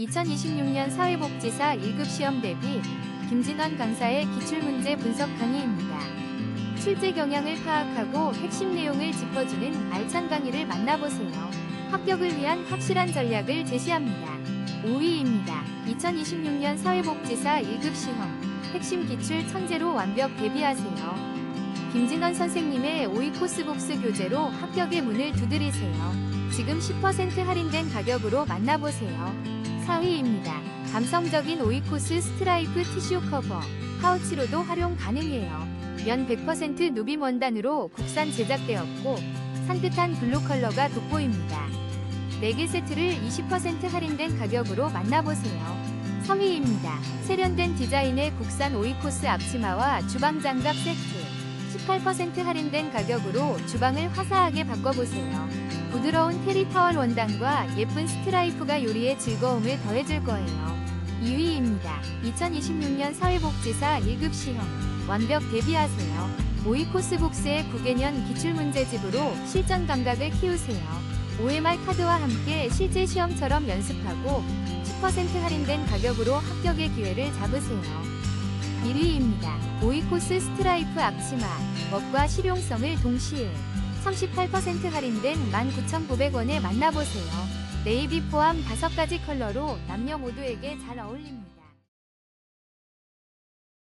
2026년 사회복지사 1급 시험 대비 김진원 강사의 기출문제 분석 강의입니다. 실제 경향을 파악하고 핵심 내용을 짚어주는 알찬 강의를 만나보세요. 합격을 위한 확실한 전략을 제시합니다. 5위입니다. 2026년 사회복지사 1급 시험 핵심 기출 천재로 완벽 대비하세요. 김진원 선생님의 5위 코스복스 교재로 합격의 문을 두드리세요. 지금 10% 할인된 가격으로 만나보세요. 4위입니다. 감성적인 5위 코스 스트라이프 티슈 커버, 파우치로도 활용 가능해요. 면 100% 누빔 원단으로 국산 제작되었고 산뜻한 블루 컬러가 돋보입니다. 4개 세트를 20% 할인된 가격으로 만나보세요. 3위입니다. 세련된 디자인의 국산 5위 코스 앞치마와 주방장갑 세트. 18% 할인된 가격으로 주방을 화사하게 바꿔보세요. 부드러운 테리 타월 원단과 예쁜 스트라이프가 요리의 즐거움을 더해줄 거예요. 2위입니다. 2026년 사회복지사 1급 시험 완벽 대비하세요. 모의 코스복스의 9개년 기출문제집으로 실전 감각을 키우세요. OMR 카드와 함께 실제 시험처럼 연습하고 10% 할인된 가격으로 합격의 기회를 잡으세요. 1위입니다. 오이코스 스트라이프 앞치마, 멋과 실용성을 동시에 38% 할인된 19,900원에 만나보세요. 네이비 포함 5가지 컬러로 남녀 모두에게 잘 어울립니다.